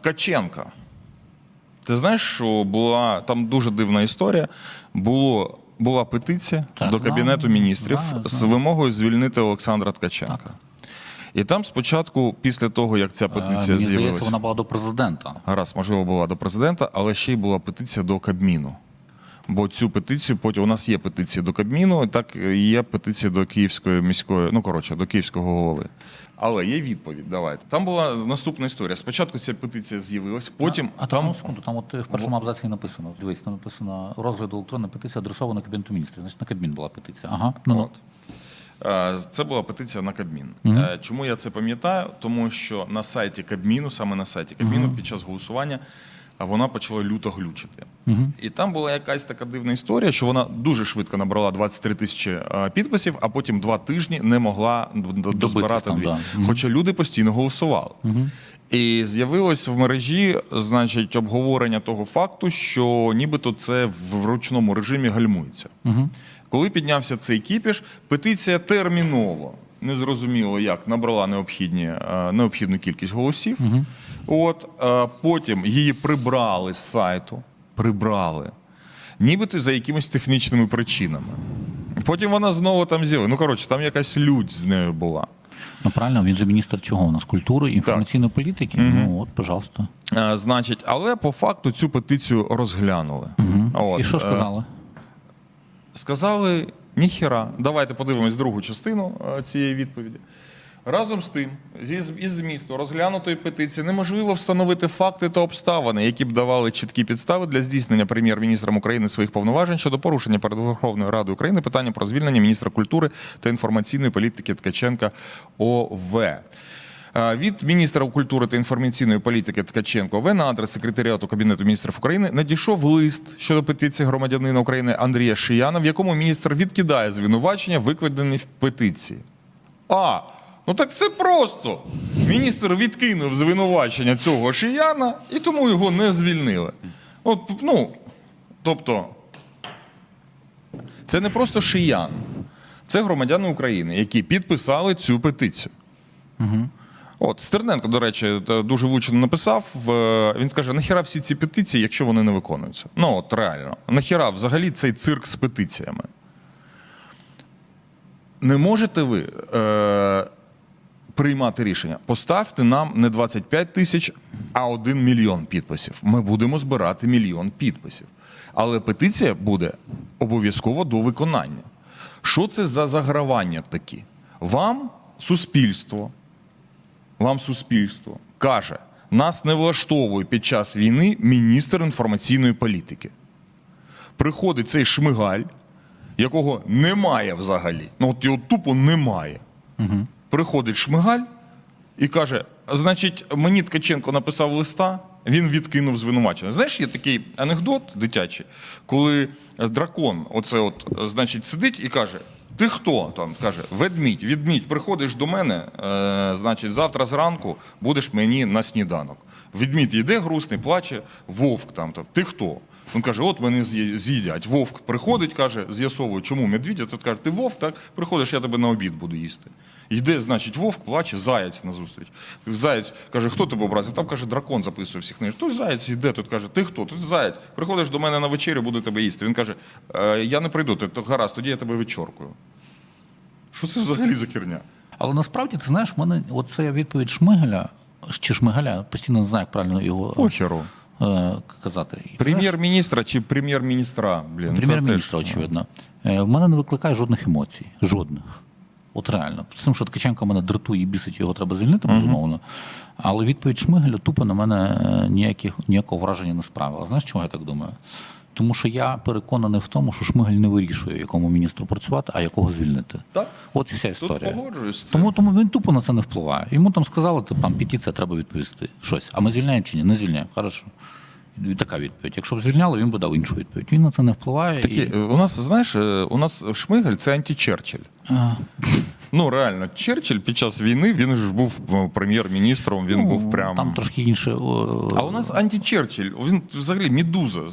Ткаченка. Ти знаєш, що була там дуже дивна історія. Було, була петиція Так, до знаю, Кабінету міністрів знаю, з вимогою звільнити Олександра Ткаченка. І там спочатку, після того, як ця Е, петиція з'явилася, вона була до президента. гаразд, можливо, була до президента, але ще й була петиція до Кабміну. Бо цю петицію потім у нас є петиція до Кабміну, так і є петиція до Київської міської, ну коротше, до київського голови. Але є відповідь. Давайте. Там була наступна історія. Спочатку ця петиція з'явилась, потім А там там секунду, там от в першому абзаці написано. Дивись, там написано розгляд електронної петиції адресована Кабінету міністрів. Значить, на Кабмін була петиція. Ага. Ну, ну. От. Е, Це була петиція на Кабмін. Е, Чому я це пам'ятаю? Тому що на сайті Кабміну, саме на сайті Кабміну, під час голосування а вона почала люто глючити. І там була якась така дивна історія, що вона дуже швидко набрала 23 тисячі е, підписів, а потім два тижні не могла дозбирати дві. да. Хоча люди постійно голосували. І з'явилось в мережі, значить, обговорення того факту, що нібито це в ручному режимі гальмується. Коли піднявся цей кіпіш, петиція терміново, незрозуміло як, набрала необхідні, е, необхідну кількість голосів. От, е, потім її прибрали з сайту. Прибрали. Нібито за якимись технічними причинами. Потім вона знову там з'явилася. Ну, коротше, там якась лють з нею була. ну правильно, він же міністр чого у нас? Культури, інформаційної політики. Ну от, пожалуйста. Е, Значить, але по факту цю петицію розглянули. От, І що е, сказали? Сказали ніхіра. Давайте подивимось другу частину цієї відповіді. Разом з тим, із змісту розглянутої петиції неможливо встановити факти та обставини, які б давали чіткі підстави для здійснення прем'єр-міністром України своїх повноважень щодо порушення перед Верховною Радою України питання про звільнення міністра культури та інформаційної політики Ткаченка ОВ. Е, Від міністра культури та інформаційної політики Ткаченко ОВ на адрес секретаріату Кабінету міністрів України надійшов лист щодо петиції громадянина України Андрія Шияна, в якому міністр відкидає звинувачення, викладені в петиції. А, ну так це просто. Міністр відкинув звинувачення цього Шияна і тому його не звільнили. От, ну, тобто, це не просто Шиян, це громадяни України, які підписали цю петицію. От Стерненко, до речі, дуже влучно написав. Він скаже: нахіра всі ці петиції, якщо вони не виконуються. Ну от реально, нахіра взагалі цей цирк з петиціями. Не можете ви е, приймати рішення. Поставте нам не 25 тисяч, а 1 мільйон підписів. Ми будемо збирати мільйон підписів. Але петиція буде обов'язково до виконання. Що це за загравання такі? Вам суспільство, вам суспільство каже, нас не влаштовує під час війни міністр інформаційної політики. Приходить цей шмигаль, якого немає взагалі. Ну, от його тупо немає. Приходить шмигаль і каже: значить, мені Ткаченко написав листа, він відкинув звинувачення. Знаєш, є такий анекдот дитячий, коли дракон, оце от, значить, сидить і каже: Ти хто? Там каже, ведмідь, відмідь, приходиш до мене, е, значить, завтра зранку будеш мені на сніданок. Відмідь йде грустний, плаче, вовк там. ти хто? Він каже: от мене з'ї- з'їдять. Вовк приходить, каже, з'ясовує, чому медвідя. Тут каже, ти вовк, так? Приходиш, я тебе на обід буду їсти. Йде, значить, вовк плаче, заєць назустріч. Заєць каже, хто тебе образив? Там каже, дракон записує всіх книжок. Той заєць йде, тут каже, ти хто? Тут заєць. Приходиш до мене на вечерю, буду тебе їсти. Він каже, «Е, я не прийду, ти гаразд, тоді я тебе відчоркую. Що це взагалі за херня? Але насправді ти знаєш, в мене оце відповідь Шмигаля чи Шмигаля, постійно не знаю, як правильно його Похеру. Е, казати. Прем'єр-міністра чи прем'єр-міністра? Блін, Прем'єр-міністра, очевидно. Е, В мене не викликає жодних емоцій. Жодних. От реально. З тим, що Ткаченко мене дратує і бісить, його треба звільнити, безумовно. Але відповідь Шмигаля тупо на мене е, ніяких, ніякого враження не справила. Знаєш, чого я так думаю? Тому що я переконаний в тому, що Шмигаль не вирішує, якому міністру працювати, а якого звільнити. Так. От і вся історія. з цим. Тому, тому він тупо на це не впливає. Йому там сказали, типу, там петиція, треба відповісти щось. А ми звільняємо чи ні? Не звільняємо. Хорошо. І така відповідь. Якщо б звільняли, він би дав іншу відповідь. Він на це не впливає. Такі, і... у нас, знаєш, е, у нас Шмигаль це античерчилль. А, Ну реально, Черчилль під час війни він ж був е, прем'єр-міністром, він ну, був прям. Там трошки інше. А у нас античерчилль, він взагалі медуза.